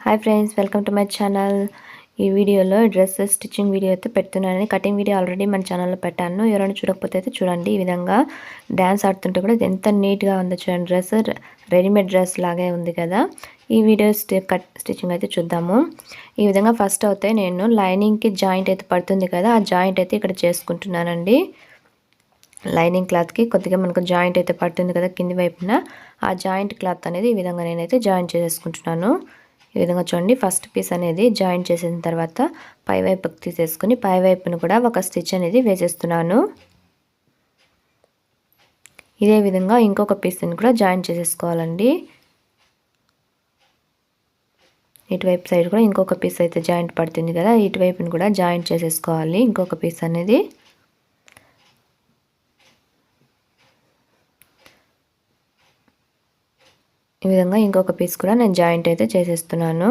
Hi friends welcome to my channel ఈ వీడియోలో dress stitching video అయితే పెడుతున్నాను కటింగ్ వీడియో ఆల్రెడీ మన ఛానల్లో పెట్టాను. ఎవరైనా చూడకపోతే అయితే చూడండి. ఈ విధంగా డ్యాన్స్ ఆడుతుంటే కూడా ఎంత నీట్గా ఉందో చూడండి. డ్రెస్ రెడీమేడ్ డ్రెస్ లాగే ఉంది కదా. ఈ వీడియో కట్ స్టిచ్చింగ్ అయితే చూద్దాము. ఈ విధంగా ఫస్ట్ అయితే నేను లైనింగ్కి జాయింట్ అయితే పడుతుంది కదా ఆ జాయింట్ అయితే ఇక్కడ చేసుకుంటున్నానండి. లైనింగ్ క్లాత్కి కొద్దిగా మనకు జాయింట్ అయితే పడుతుంది కదా కింది వైపున. ఆ జాయింట్ క్లాత్ అనేది ఈ విధంగా నేనైతే జాయింట్ చేసుకుంటున్నాను ఈ విధంగా చూడండి. ఫస్ట్ పీస్ అనేది జాయిన్ చేసిన తర్వాత పైవైపుకి తీసేసుకుని పై వైపును కూడా ఒక స్టిచ్ అనేది వేసేస్తున్నాను. ఇదే విధంగా ఇంకొక పీస్ని కూడా జాయిన్ చేసేసుకోవాలండి. ఇటువైపు సైడ్ కూడా ఇంకొక పీస్ అయితే జాయింట్ పడుతుంది కదా ఇటువైపుని కూడా జాయింట్ చేసేసుకోవాలి ఇంకొక పీస్ అనేది. ఈ విధంగా ఇంకొక పీస్ కూడా నేను జాయింట్ అయితే చేసేస్తున్నాను.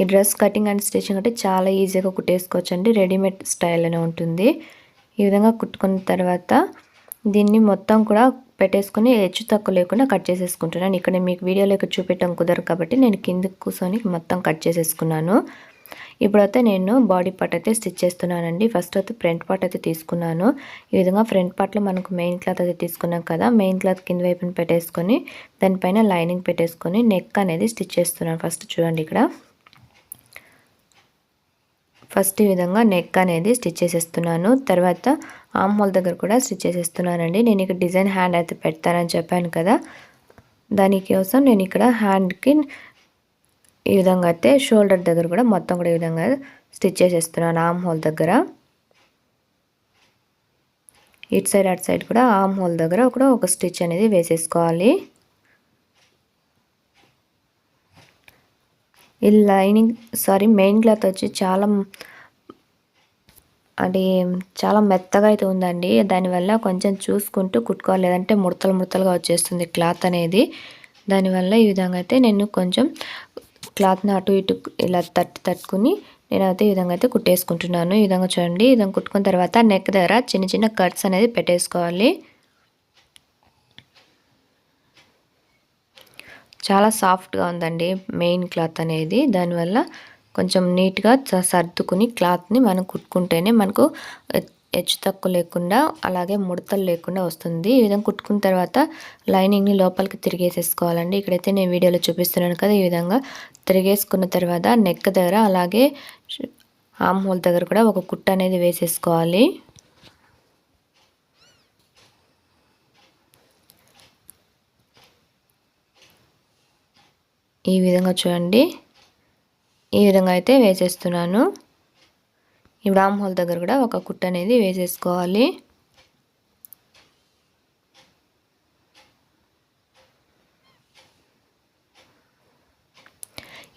ఈ డ్రెస్ కటింగ్ అండ్ స్టిచ్చింగ్ అంటే చాలా ఈజీగా కుట్టేసుకోవచ్చు అండి రెడీమేడ్ స్టైల్లోనే ఉంటుంది. ఈ విధంగా కుట్టుకున్న తర్వాత దీన్ని మొత్తం కూడా పెట్టేసుకుని హెచ్చు తక్కువ లేకుండా కట్ చేసేసుకుంటున్నాను. ఇక్కడ మీకు వీడియోలోకి చూపెట్టడం కుదరదు కాబట్టి నేను కింద కూర్చొని మొత్తం కట్ చేసేసుకున్నాను. ఇప్పుడైతే నేను బాడీ పార్ట్ అయితే స్టిచ్ చేస్తున్నానండి. ఫస్ట్ అయితే ఫ్రంట్ పార్ట్ అయితే తీసుకున్నాను. ఈ విధంగా ఫ్రంట్ పార్ట్లో మనకు మెయిన్ క్లాత్ అయితే తీసుకున్నాం కదా మెయిన్ క్లాత్ కింద వైపున పెట్టేసుకొని దానిపైన లైనింగ్ పెట్టేసుకొని నెక్ అనేది స్టిచ్ చేస్తున్నాను ఫస్ట్ చూడండి ఇక్కడ. ఫస్ట్ ఈ విధంగా నెక్ అనేది స్టిచ్ చేసేస్తున్నాను. తర్వాత ఆమ్ హోల్ దగ్గర కూడా స్టిచ్ చేసేస్తున్నానండి. నేను ఇక్కడ డిజైన్ హ్యాండ్ అయితే పెడతానని చెప్పాను కదా దానికోసం నేను ఇక్కడ హ్యాండ్కి ఈ విధంగా అయితే షోల్డర్ దగ్గర కూడా మొత్తం కూడా ఈ విధంగా స్టిచ్ చేసేస్తున్నాను ఆమ్ హోల్ దగ్గర. ఇటు సైడ్ అటు సైడ్ కూడా ఆమ్ హోల్ దగ్గర కూడా ఒక స్టిచ్ అనేది వేసేసుకోవాలి. ఈ లైనింగ్ సారీ మెయిన్ క్లాత్ వచ్చి చాలా అది చాలా మెత్తగా అయితే ఉందండి. దానివల్ల కొంచెం చూసుకుంటూ కుట్టుకోవాలి. లేదంటే ముడతలు ముడతలుగా వచ్చేస్తుంది క్లాత్ అనేది. దానివల్ల ఈ విధంగా అయితే నేను కొంచెం క్లాత్ని అటు ఇటు ఇలా తట్టు తట్టుకుని నేనైతే ఈ విధంగా అయితే కుట్టేసుకుంటున్నాను. ఈ విధంగా చూడండి. ఈ విధంగా కుట్టుకున్న తర్వాత నెక్ దగ్గర చిన్న చిన్న కట్స్ అనేది పెట్టేసుకోవాలి. చాలా సాఫ్ట్గా ఉందండి మెయిన్ క్లాత్ అనేది. దానివల్ల కొంచెం నీట్గా సర్దుకుని క్లాత్ని మనం కుట్టుకుంటేనే మనకు హెచ్చు తక్కువ లేకుండా అలాగే ముడతలు లేకుండా వస్తుంది. ఈ విధంగా కుట్టుకున్న తర్వాత లైనింగ్ని లోపలికి తిరిగేసేసుకోవాలండి. ఇక్కడైతే నేను వీడియోలో చూపిస్తున్నాను కదా ఈ విధంగా. తిరిగేసుకున్న తర్వాత నెక్ దగ్గర అలాగే ఆమ్ హోల్ దగ్గర కూడా ఒక కుట్ట అనేది వేసేసుకోవాలి. ఈ విధంగా చూడండి. ఈ విధంగా అయితే వేసేస్తున్నాను. ఇప్పుడు ఆమ్ హోల్ దగ్గర కూడా ఒక కుట్ట అనేది వేసేసుకోవాలి.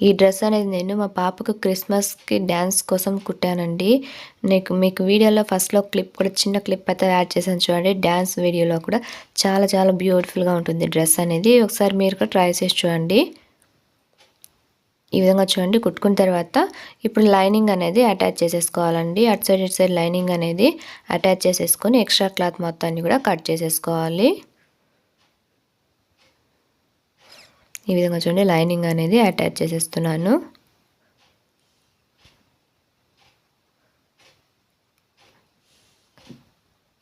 ఈ డ్రెస్ అనేది నేను మా పాపకు క్రిస్మస్కి డ్యాన్స్ కోసం కుట్టానండి. నీకు మీకు వీడియోలో ఫస్ట్లో క్లిప్ కూడా చిన్న క్లిప్ అయితే యాడ్ చేశాను చూడండి. డ్యాన్స్ వీడియోలో కూడా చాలా చాలా బ్యూటిఫుల్గా ఉంటుంది డ్రెస్ అనేది. ఒకసారి మీరు కూడా ట్రై చేసి చూడండి. ఈ విధంగా చూడండి కుట్టుకున్న తర్వాత ఇప్పుడు లైనింగ్ అనేది అటాచ్ చేసేసుకోవాలండి. అటు సైడ్ ఇటు సైడ్ లైనింగ్ అనేది అటాచ్ చేసేసుకొని ఎక్స్ట్రా క్లాత్ మొత్తాన్ని కూడా కట్ చేసేసుకోవాలి. ఈ విధంగా చూడండి లైనింగ్ అనేది అటాచ్ చేసేస్తున్నాను.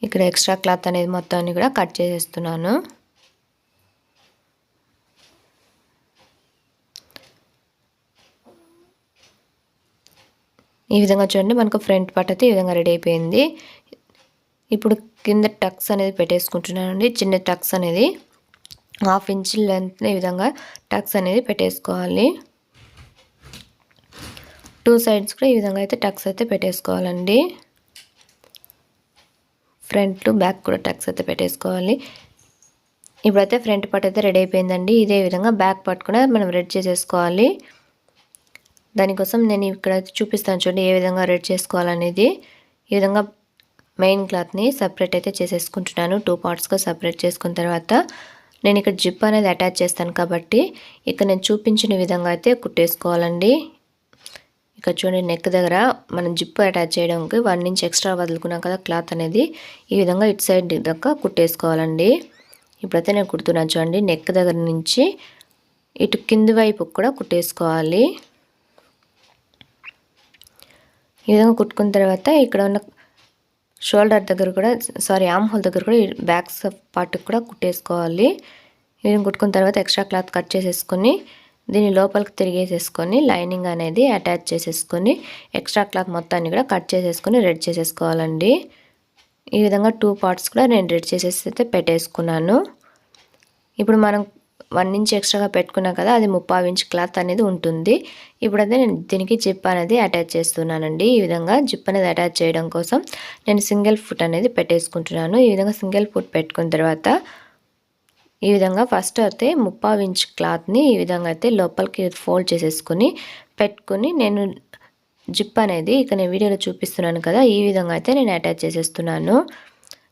ఇక్కడ ఎక్స్ట్రా క్లాత్ అనేది మొత్తాన్ని కూడా కట్ చేసేస్తున్నాను. ఈ విధంగా చూడండి మనకు ఫ్రంట్ పార్ట్ అయితే ఈ విధంగా రెడీ అయిపోయింది. ఇప్పుడు కింద టక్స్ అనేది పెట్టేసుకుంటున్నానండి. చిన్న టక్స్ అనేది హాఫ్ ఇంచ్ లెంత్ ఈ విధంగా టక్స్ అనేది పెట్టేసుకోవాలి. టూ సైడ్స్ కూడా ఈ విధంగా అయితే టక్స్ అయితే పెట్టేసుకోవాలండి. ఫ్రంట్ బ్యాక్ కూడా టక్స్ అయితే పెట్టేసుకోవాలి. ఇప్పుడైతే ఫ్రంట్ పార్ట్ అయితే రెడీ అయిపోయిందండి. ఇదే విధంగా బ్యాక్ పార్ట్ కూడా మనం రెడీ చేసేసుకోవాలి. దానికోసం నేను ఇక్కడ చూపిస్తాను చూడండి ఏ విధంగా రెడ్ చేసుకోవాలనేది. ఈ విధంగా మెయిన్ క్లాత్ని సపరేట్ అయితే చేసేసుకుంటున్నాను. టూ పార్ట్స్గా సపరేట్ చేసుకున్న తర్వాత నేను ఇక్కడ జిప్ అనేది అటాచ్ చేస్తాను కాబట్టి ఇక్కడ నేను చూపించిన విధంగా అయితే కుట్టేసుకోవాలండి. ఇక్కడ చూడండి నెక్ దగ్గర మనం జిప్ అటాచ్ చేయడానికి వన్ ఇంచ్ ఎక్స్ట్రా వదులుకున్నాం కదా క్లాత్ అనేది. ఈ విధంగా ఇటు సైడ్ దాకా కుట్టేసుకోవాలండి. ఇప్పుడైతే నేను కుడుతున్నాను చూడండి నెక్ దగ్గర నుంచి ఇటు కింది వైపు కూడా కుట్టేసుకోవాలి. ఈ విధంగా కుట్టుకున్న తర్వాత ఇక్కడ ఉన్న షోల్డర్ దగ్గర కూడా సారీ ఆమ్ హోల్ దగ్గర కూడా బ్యాక్ పార్ట్కి కూడా కుట్టేసుకోవాలి. ఇది కుట్టుకున్న తర్వాత ఎక్స్ట్రా క్లాత్ కట్ చేసేసుకొని దీన్ని లోపలికి తిరిగేసేసుకొని లైనింగ్ అనేది అటాచ్ చేసేసుకొని ఎక్స్ట్రా క్లాత్ మొత్తాన్ని కూడా కట్ చేసేసుకొని రెడీ చేసేసుకోవాలండి. ఈ విధంగా టూ పార్ట్స్ కూడా నేను రెడీ చేసేసి అయితే పెట్టేసుకున్నాను. ఇప్పుడు మనం వన్ ఇంచ్ ఎక్స్ట్రాగా పెట్టుకున్నాం కదా అది ముప్పావు ఇంచ్ క్లాత్ అనేది ఉంటుంది. ఇప్పుడైతే నేను దీనికి జిప్ అనేది అటాచ్ చేస్తున్నానండి. ఈ విధంగా జిప్ అనేది అటాచ్ చేయడం కోసం నేను సింగిల్ ఫుట్ అనేది పెట్టేసుకుంటున్నాను. ఈ విధంగా సింగిల్ ఫుట్ పెట్టుకున్న తర్వాత ఈ విధంగా ఫస్ట్ అయితే ముప్పావు ఇంచ్ క్లాత్ని ఈ విధంగా అయితే లోపలికి ఫోల్డ్ చేసేసుకుని పెట్టుకుని నేను జిప్ అనేది ఇక నేను వీడియోలో చూపిస్తున్నాను కదా ఈ విధంగా అయితే నేను అటాచ్ చేసేస్తున్నాను.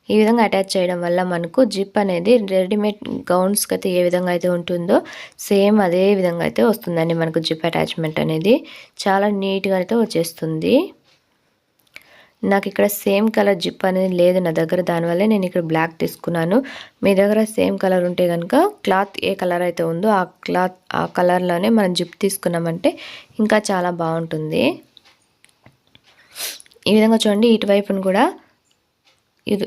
ఈ విధంగా అటాచ్ చేయడం వల్ల మనకు జిప్ అనేది రెడీమేడ్ గౌన్స్కి అయితే ఏ విధంగా అయితే ఉంటుందో సేమ్ అదే విధంగా అయితే వస్తుందండి మనకు జిప్ అటాచ్మెంట్ అనేది. చాలా నీట్గా అయితే వచ్చేస్తుంది. నాకు ఇక్కడ సేమ్ కలర్ జిప్ అనేది లేదు నా దగ్గర దానివల్లే నేను ఇక్కడ బ్లాక్ తీసుకున్నాను. మీ దగ్గర సేమ్ కలర్ ఉంటే కనుక క్లాత్ ఏ కలర్ అయితే ఉందో ఆ క్లాత్ ఆ కలర్లోనే మనం జిప్ తీసుకున్నామంటే ఇంకా చాలా బాగుంటుంది. ఈ విధంగా చూడండి ఇటువైపును కూడా ఇది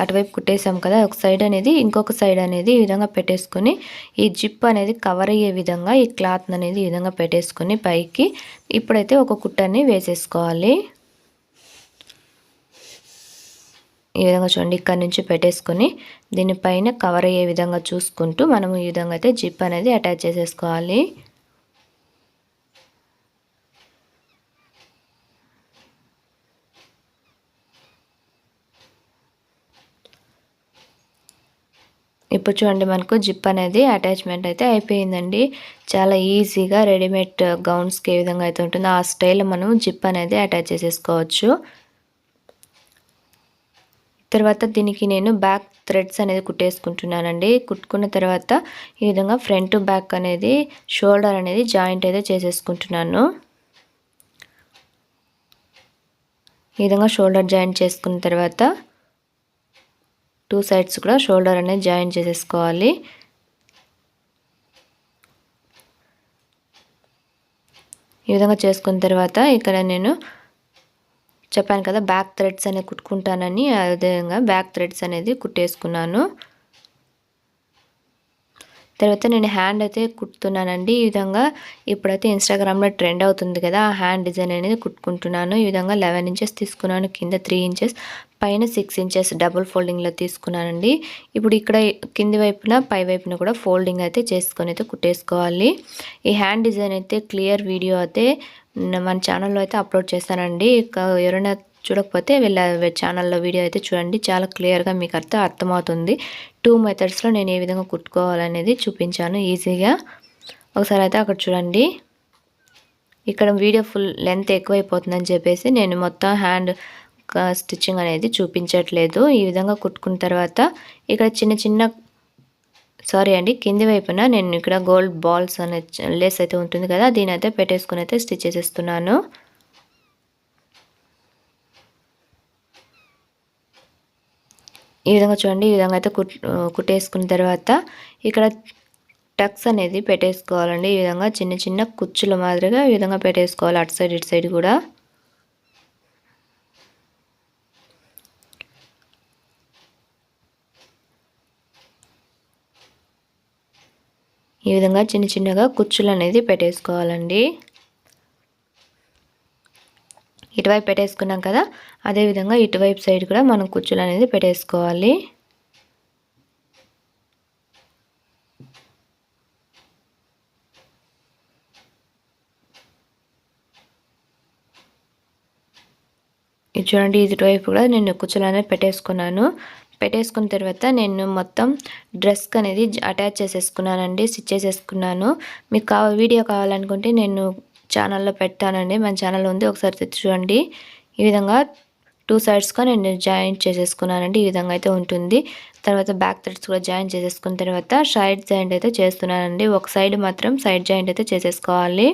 అటువైపు కుట్టేసాం కదా ఒక సైడ్ అనేది ఇంకొక సైడ్ అనేది ఈ విధంగా పెట్టేసుకొని ఈ జిప్ అనేది కవర్ అయ్యే విధంగా ఈ క్లాత్ అనేది ఈ విధంగా పెట్టేసుకొని పైకి ఇప్పుడైతే ఒక కుట్టని వేసేసుకోవాలి. ఈ విధంగా చూడండి ఇక్కడ నుంచి పెట్టేసుకొని దీనిపైన కవర్ అయ్యే విధంగా చూసుకుంటూ మనం ఈ విధంగా అయితే జిప్ అనేది అటాచ్ చేసేసుకోవాలి. ఇప్పుడు చూడండి మనకు జిప్ అనేది అటాచ్మెంట్ అయితే అయిపోయిందండి. చాలా ఈజీగా రెడీమేడ్ గౌన్స్కి ఏ విధంగా అయితే ఉంటుందో ఆ స్టైల్ మనం జిప్ అనేది అటాచ్ చేసేసుకోవచ్చు. తర్వాత దీనికి నేను బ్యాక్ థ్రెడ్స్ అనేది కుట్టేసుకుంటున్నానండి. కుట్టుకున్న తర్వాత ఈ విధంగా ఫ్రంట్ బ్యాక్ అనేది షోల్డర్ అనేది జాయింట్ అయితే చేసేసుకుంటున్నాను. ఈ విధంగా షోల్డర్ జాయింట్ చేసుకున్న తర్వాత టూ సైడ్స్ కూడా షోల్డర్ అనేది జాయిన్ చేసేసుకోవాలి. ఈ విధంగా చేసుకున్న తర్వాత ఇక్కడ నేను చెప్పాను కదా బ్యాక్ థ్రెడ్స్ అనేది కుట్టుకుంటానని అదేవిధంగా బ్యాక్ థ్రెడ్స్ అనేది కుట్టేసుకున్నాను. తర్వాత నేను హ్యాండ్ అయితే కుట్టుతున్నానండి ఈ విధంగా ఇప్పుడైతే ఇన్స్టాగ్రామ్లో ట్రెండ్ అవుతుంది కదా ఆ హ్యాండ్ డిజైన్ అనేది కుట్టుకుంటున్నాను. ఈ విధంగా లెవెన్ ఇంచెస్ తీసుకున్నాను కింద త్రీ ఇంచెస్. పైన సిక్స్ ఇంచెస్ డబుల్ ఫోల్డింగ్లో తీసుకున్నానండి. ఇప్పుడు ఇక్కడ కింది వైపున పై వైపున కూడా ఫోల్డింగ్ అయితే చేసుకొని అయితే కుట్టేసుకోవాలి. ఈ హ్యాండ్ డిజైన్ అయితే క్లియర్ వీడియో అయితే మన ఛానల్లో అయితే అప్లోడ్ చేస్తానండి. ఎవరైనా చూడకపోతే వీళ్ళ ఛానల్లో వీడియో అయితే చూడండి. చాలా క్లియర్గా మీకు అర్థం అర్థమవుతుంది. టూ మెథడ్స్లో నేను ఏ విధంగా కుట్టుకోవాలనేది చూపించాను ఈజీగా ఒకసారి అయితే అక్కడ చూడండి. ఇక్కడ వీడియో ఫుల్ లెంత్ ఎక్కువైపోతుందని చెప్పేసి నేను మొత్తం హ్యాండ్ స్టిచ్చింగ్ అనేది చూపించట్లేదు. ఈ విధంగా కుట్టుకున్న తర్వాత ఇక్కడ చిన్న చిన్న సారీ అండి కింది వైపున నేను ఇక్కడ గోల్డ్ బాల్స్ అనే లేస్ అయితే ఉంటుంది కదా దీని అయితే పెట్టేసుకుని అయితే స్టిచ్ చేసేస్తున్నాను. ఈ విధంగా చూడండి ఈ విధంగా అయితే కుట్ కుట్టేసుకున్న తర్వాత ఇక్కడ టక్స్ అనేది పెట్టేసుకోవాలండి. ఈ విధంగా చిన్న చిన్న కుచ్చుల మాదిరిగా ఈ విధంగా పెట్టేసుకోవాలి అటు సైడ్ ఇటు సైడ్ కూడా. ఈ విధంగా చిన్న చిన్నగా కుచ్చులు అనేది పెట్టేసుకోవాలండి. ఇటువైపు పెట్టేసుకున్నాం కదా అదేవిధంగా ఇటువైపు సైడ్ కూడా మనం కుచ్చులు అనేది పెట్టేసుకోవాలి. ఇది చూడండి ఇటువైపు కూడా నేను కుచ్చులు అనేది పెట్టేసుకున్నాను. పెట్టేసుకున్న తర్వాత నేను మొత్తం డ్రెస్కి అనేది అటాచ్ చేసేసుకున్నానండి స్టిచ్ చేసేసుకున్నాను. మీకు కావ వీడియో కావాలనుకుంటే నేను ఛానల్లో పెట్టానండి మన ఛానల్ ఉంది ఒకసారి చూడండి. ఈ విధంగా టూ సైడ్స్గా నేను జాయింట్ చేసేసుకున్నానండి ఈ విధంగా అయితే ఉంటుంది. తర్వాత బ్యాక్ థ్రెడ్స్ కూడా జాయిన్ చేసేసుకున్న తర్వాత సైడ్ జాయింట్ అయితే చేస్తున్నానండి. ఒక సైడ్ మాత్రం సైడ్ జాయింట్ అయితే చేసేసుకోవాలి.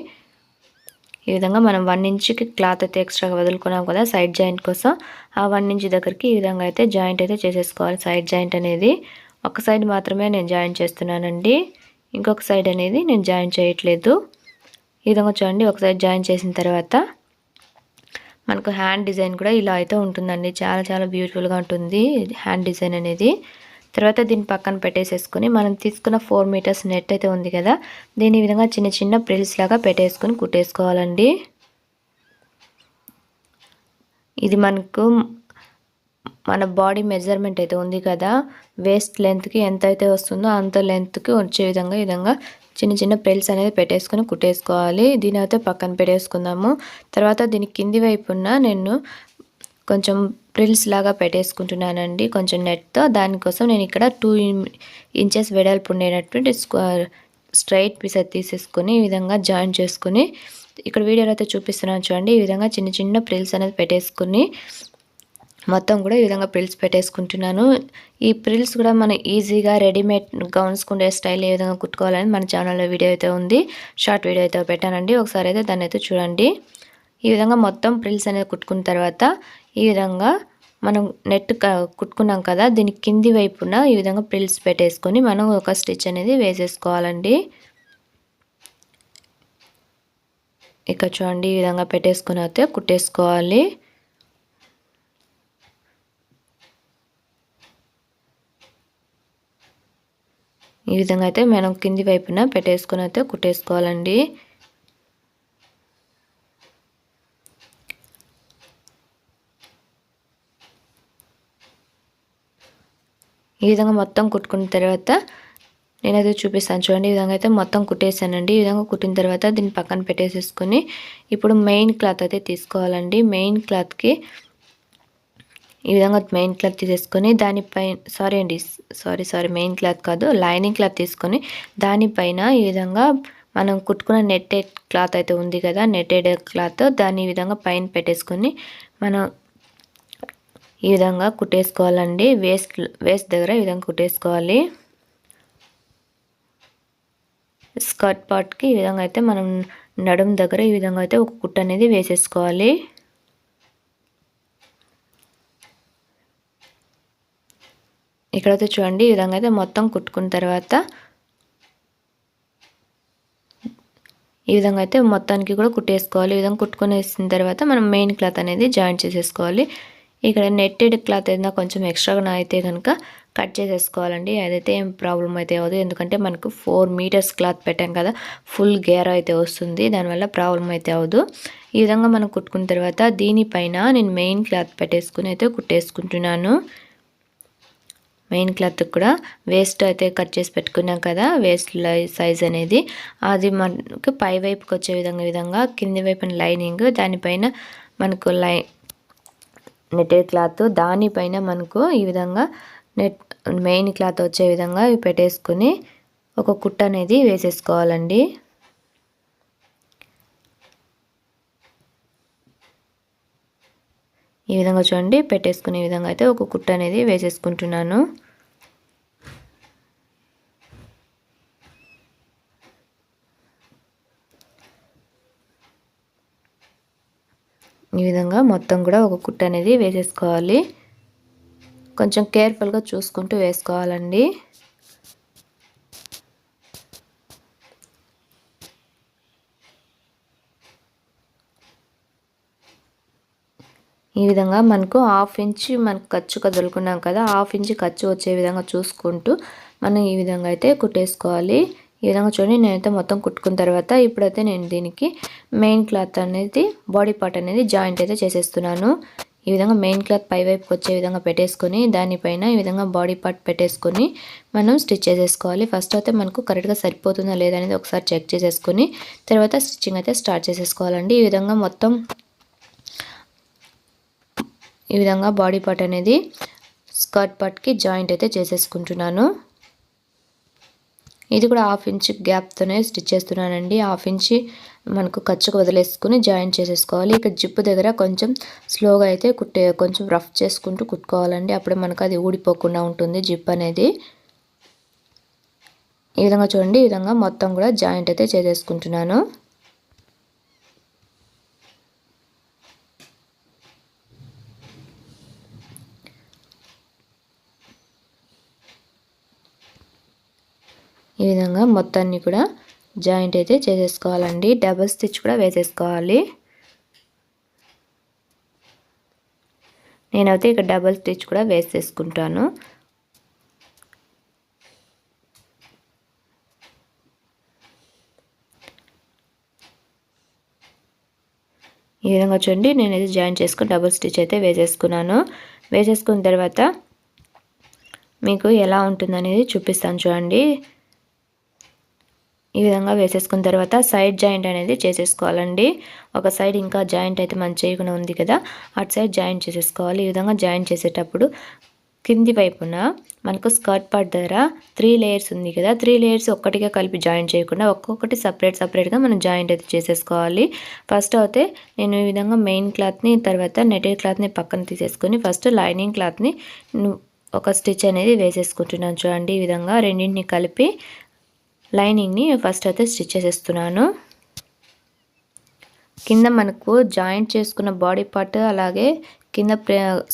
ఈ విధంగా మనం వన్ ఇంచ్కి క్లాత్ అయితే ఎక్స్ట్రాగా వదులుకున్నాం కదా సైడ్ జాయింట్ కోసం. ఆ వన్ ఇంచ్ దగ్గరికి ఈ విధంగా అయితే జాయింట్ అయితే చేసేసుకోవాలి. సైడ్ జాయింట్ అనేది ఒక సైడ్ మాత్రమే నేను జాయిన్ చేస్తున్నానండి. ఇంకొక సైడ్ అనేది నేను జాయిన్ చేయట్లేదు. ఈ విధంగా చూడండి ఒక సైడ్ జాయిన్ చేసిన తర్వాత మనకు హ్యాండ్ డిజైన్ కూడా ఇలా అయితే ఉంటుందండి. చాలా చాలా బ్యూటిఫుల్గా ఉంటుంది హ్యాండ్ డిజైన్ అనేది. తర్వాత దీన్ని పక్కన పెట్టేసేసుకుని మనం తీసుకున్న ఫోర్ మీటర్స్ నెట్ అయితే ఉంది కదా దీని విధంగా చిన్న చిన్న ప్రిల్స్ లాగా పెట్టేసుకొని కుట్టేసుకోవాలండి. ఇది మనకు మన బాడీ మెజర్మెంట్ అయితే ఉంది కదా వేస్ట్ లెంత్కి ఎంత అయితే వస్తుందో అంత లెంత్కి వచ్చే విధంగా విధంగా చిన్న చిన్న ప్రిల్స్ అనేది పెట్టేసుకొని కుట్టేసుకోవాలి. దీని అయితే పక్కన పెట్టేసుకుందాము. తర్వాత దీని కింది వైపున నేను కొంచెం ప్రిల్స్ లాగా పెట్టేసుకుంటున్నానండి. కొంచెం నెట్తో దానికోసం నేను ఇక్కడ టూ ఇంచెస్ వెడల్పు ఉండేటటువంటి స్ట్రైట్ పీస్ అయితే తీసేసుకొని ఈ విధంగా జాయిన్ చేసుకుని ఇక్కడ వీడియోలో అయితే చూపిస్తున్నాను చూడండి. ఈ విధంగా చిన్న చిన్న ప్రిల్స్ అనేది పెట్టేసుకుని మొత్తం కూడా ఈ విధంగా ప్రిల్స్ పెట్టేసుకుంటున్నాను. ఈ ప్రిల్స్ కూడా మనం ఈజీగా రెడీమేడ్ గౌన్స్ కుండే స్టైల్ ఏ విధంగా కుట్టుకోవాలని మన ఛానల్లో వీడియో అయితే ఉంది. షార్ట్ వీడియో అయితే పెట్టానండి. ఒకసారి అయితే దాన్ని అయితే చూడండి. ఈ విధంగా మొత్తం ప్రిల్స్ అనేది కుట్టుకున్న తర్వాత ఈ విధంగా మనం నెట్ కుట్టుకున్నాం కదా దీని కింది వైపున ఈ విధంగా ప్రిల్స్ పెట్టేసుకొని మనం ఒక స్టిచ్ అనేది వేసేసుకోవాలండి. ఇక చూడండి ఈ విధంగా పెట్టేసుకుని అయితే కుట్టేసుకోవాలి. ఈ విధంగా అయితే మనం కింది వైపున పెట్టేసుకుని అయితే కుట్టేసుకోవాలండి. ఈ విధంగా మొత్తం కుట్టుకున్న తర్వాత నేనైతే చూపిస్తాను. చూడండి ఈ విధంగా అయితే మొత్తం కుట్టేసానండి ఈ విధంగా కుట్టిన తర్వాత దీన్ని పక్కన పెట్టేసేసుకొని ఇప్పుడు మెయిన్ క్లాత్ అయితే తీసుకోవాలండి. మెయిన్ క్లాత్కి ఈ విధంగా మెయిన్ క్లాత్ తీసేసుకొని దానిపై సారీ అండి సారీ సారీ మెయిన్ క్లాత్ కాదు లైనింగ్ క్లాత్ తీసుకొని దానిపైన ఈ విధంగా మనం కుట్టుకున్న నెట్టెడ్ క్లాత్ అయితే ఉంది కదా నెట్టెడ్ క్లాత్ దాన్ని ఈ విధంగా పైన పెట్టేసుకొని మనం ఈ విధంగా కుట్టేసుకోవాలండి. వేస్ట్ వేస్ట్ దగ్గర ఈ విధంగా కుట్టేసుకోవాలి. స్కర్ట్ పార్ట్కి ఈ విధంగా అయితే మనం నడుము దగ్గర ఈ విధంగా అయితే ఒక కుట్ట అనేది వేసేసుకోవాలి. ఇక్కడైతే చూడండి ఈ విధంగా అయితే మొత్తం కుట్టుకున్న తర్వాత ఈ విధంగా అయితే మొత్తానికి కూడా కుట్టేసుకోవాలి. ఈ విధంగా కుట్టుకునేసిన తర్వాత మనం మెయిన్ క్లాత్ అనేది జాయిన్ చేసేసుకోవాలి. ఇక్కడ నెట్టెడ్ క్లాత్ ఏదైనా కొంచెం ఎక్స్ట్రాగా అయితే కనుక కట్ చేసేసుకోవాలండి. అదైతే ఏం ప్రాబ్లం అయితే అవ్వదు. ఎందుకంటే మనకు ఫోర్ మీటర్స్ క్లాత్ పెట్టాం కదా ఫుల్ గేర్ అయితే వస్తుంది. దానివల్ల ప్రాబ్లం అయితే అవ్వదు. ఈ విధంగా మనం కుట్టుకున్న తర్వాత దీనిపైన నేను మెయిన్ క్లాత్ పెట్టేసుకుని అయితే కుట్టేసుకుంటున్నాను. మెయిన్ క్లాత్ కూడా వేస్ట్ అయితే కట్ చేసి పెట్టుకున్నాం కదా వేస్ట్ సైజ్ అనేది. అది మనకు పై వైపుకి వచ్చే విధంగా విధంగా కింది వైపున లైనింగ్ దానిపైన మనకు లై నెట్టెడ్ క్లాత్ దానిపైన మనకు ఈ విధంగా నెట్ మెయిన్ క్లాత్ వచ్చే విధంగా పెట్టేసుకుని ఒక కుట్ట అనేది వేసేసుకోవాలండి. ఈ విధంగా చూడండి పెట్టేసుకునే విధంగా అయితే ఒక కుట్ట అనేది వేసేసుకుంటున్నాను ఈ విధంగా మొత్తం కూడా ఒక కుట్ట అనేది వేసేసుకోవాలి. కొంచెం కేర్ఫుల్గా చూసుకుంటూ వేసుకోవాలండి. ఈ విధంగా మనకు హాఫ్ ఇంచ్ మనకు ఖర్చు కదులుకున్నాం కదా హాఫ్ ఇంచ్ ఖర్చు వచ్చే విధంగా చూసుకుంటూ మనం ఈ విధంగా అయితే కుట్టేసుకోవాలి. ఈ విధంగా చూడండి నేనైతే మొత్తం కుట్టుకున్న తర్వాత ఇప్పుడైతే నేను దీనికి మెయిన్ క్లాత్ అనేది బాడీ పార్ట్ అనేది జాయింట్ అయితే చేసేస్తున్నాను. ఈ విధంగా మెయిన్ క్లాత్ పై వైపుకి వచ్చే విధంగా పెట్టేసుకొని దానిపైన ఈ విధంగా బాడీ పార్ట్ పెట్టేసుకొని మనం స్టిచ్ చేసేసుకోవాలి. ఫస్ట్ అయితే మనకు కరెక్ట్గా సరిపోతుందా లేదా అనేది ఒకసారి చెక్ చేసేసుకొని తర్వాత స్టిచ్చింగ్ అయితే స్టార్ట్ చేసేసుకోవాలండి. ఈ విధంగా మొత్తం ఈ విధంగా బాడీ పార్ట్ అనేది స్కర్ట్ పార్ట్కి జాయింట్ అయితే చేసేసుకుంటున్నాను. ఇది కూడా హాఫ్ ఇంచ్ గ్యాప్తోనే స్టిచ్ చేస్తున్నానండి. హాఫ్ ఇంచ్ మనకు ఖర్చుకు వదిలేసుకుని జాయిన్ చేసేసుకోవాలి. ఇక జిప్పు దగ్గర కొంచెం స్లోగా అయితే కుట్టే కొంచెం రఫ్ చేసుకుంటూ కుట్టుకోవాలండి. అప్పుడే మనకు అది ఊడిపోకుండా ఉంటుంది జిప్ అనేది. ఈ విధంగా చూడండి ఈ విధంగా మొత్తం కూడా జాయింట్ అయితే చేసేసుకుంటున్నాను. ఈ విధంగా మొత్తాన్ని కూడా జాయింట్ అయితే చేసేసుకోవాలండి. డబల్ స్టిచ్ కూడా వేసేసుకోవాలి. నేనైతే ఇక్కడ డబల్ స్టిచ్ కూడా వేసేసుకుంటాను. ఈ విధంగా చూడండి నేనైతే జాయిన్ చేసుకుని డబుల్ స్టిచ్ అయితే వేసేసుకున్నాను. వేసేసుకున్న తర్వాత మీకు ఎలా ఉంటుందనేది చూపిస్తాను చూడండి. ఈ విధంగా వేసేసుకున్న తర్వాత సైడ్ జాయింట్ అనేది చేసేసుకోవాలండి. ఒక సైడ్ ఇంకా జాయింట్ అయితే మంచి చేయకుండా ఉంది కదా అటు సైడ్ జాయింట్ చేసేసుకోవాలి. ఈ విధంగా జాయింట్ చేసేటప్పుడు కింది వైపున మనకు స్కర్ట్ పార్ట్ దగ్గర త్రీ లేయర్స్ ఉంది కదా త్రీ లేయర్స్ ఒక్కటిగా కలిపి జాయిన్ చేయకుండా ఒక్కొక్కటి సపరేట్ సపరేట్గా మనం జాయింట్ అయితే చేసేసుకోవాలి. ఫస్ట్ అయితే నేను ఈ విధంగా మెయిన్ క్లాత్ని తర్వాత నెటెడ్ క్లాత్ని పక్కన తీసేసుకొని ఫస్ట్ లైనింగ్ క్లాత్ని ఒక స్టిచ్ అనేది వేసేసుకుంటున్నాను చూడండి. ఈ విధంగా రెండింటిని కలిపి లైనింగ్ని ఫస్ట్ అయితే స్టిచ్ చేసేస్తున్నాను. కింద మనకు జాయింట్ చేసుకున్న బాడీ పార్ట్ అలాగే కింద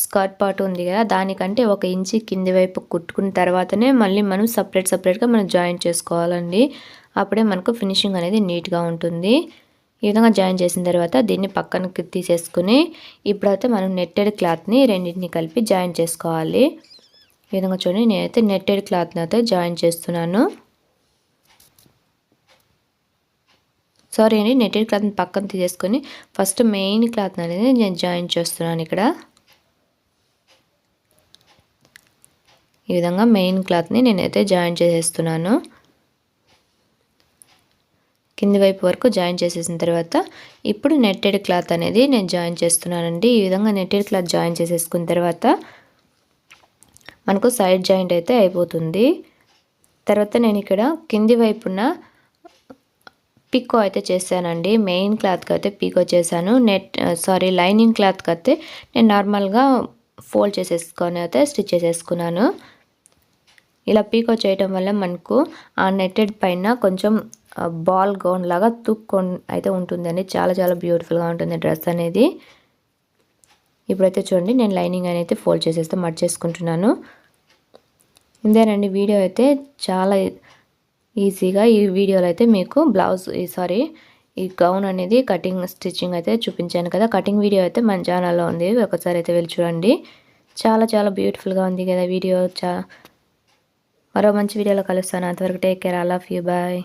స్కర్ట్ పార్ట్ ఉంది కదా దానికంటే ఒక ఇంచి కింది వైపు కుట్టుకున్న తర్వాతనే మళ్ళీ మనం సపరేట్ సపరేట్గా మనం జాయింట్ చేసుకోవాలండి. అప్పుడే మనకు ఫినిషింగ్ అనేది నీట్గా ఉంటుంది. ఈ విధంగా జాయిన్ చేసిన తర్వాత దీన్ని పక్కనకి తీసేసుకుని ఇప్పుడైతే మనం నెట్టెడ్ క్లాత్ని రెండింటిని కలిపి జాయిన్ చేసుకోవాలి. ఈ విధంగా చూడండి నేనైతే నెట్టెడ్ క్లాత్ని అయితే జాయిన్ చేస్తున్నాను. సారీ అండి నెట్టెడ్ క్లాత్ని పక్కన తీసేసుకొని ఫస్ట్ మెయిన్ క్లాత్ అనేది నేను జాయిన్ చేస్తున్నాను ఇక్కడ. ఈ విధంగా మెయిన్ క్లాత్ని నేనైతే జాయిన్ చేసేస్తున్నాను. కింది వైపు వరకు జాయిన్ చేసేసిన తర్వాత ఇప్పుడు నెట్టెడ్ క్లాత్ అనేది నేను జాయిన్ చేస్తున్నానండి. ఈ విధంగా నెట్టెడ్ క్లాత్ జాయిన్ చేసేసుకున్న తర్వాత మనకు సైడ్ జాయింట్ అయితే అయిపోతుంది. తర్వాత నేను ఇక్కడ కింది వైపున పిక్కో అయితే చేశానండి. మెయిన్ క్లాత్కి అయితే పీకో చేశాను. నెట్ సారీ లైనింగ్ క్లాత్కి అయితే నేను నార్మల్గా ఫోల్డ్ చేసేసుకొని అయితే స్టిచ్ చేసేసుకున్నాను. ఇలా పీకో చేయటం వల్ల మనకు ఆ నెట్టెడ్ పైన కొంచెం బాల్ గౌన్ లాగా తుక్కొని అయితే ఉంటుందండి. చాలా చాలా బ్యూటిఫుల్గా ఉంటుంది డ్రెస్ అనేది. ఇప్పుడైతే చూడండి నేను లైనింగ్ అనేది ఫోల్డ్ చేసేస్తే మడ్ చేసుకుంటున్నాను వీడియో అయితే చాలా ఈజీగా ఈ వీడియోలో అయితే మీకు బ్లౌజ్ సారీ ఈ గౌన్ అనేది కటింగ్ స్టిచ్చింగ్ అయితే చూపించాను కదా. కటింగ్ వీడియో అయితే మన ఛానల్లో ఉంది. ఒకసారి అయితే వెళ్ళి చూడండి. చాలా చాలా బ్యూటిఫుల్గా ఉంది కదా వీడియో. చా మరో మంచి వీడియోలో కలుస్తాను. అంతవరకు take care I love you bye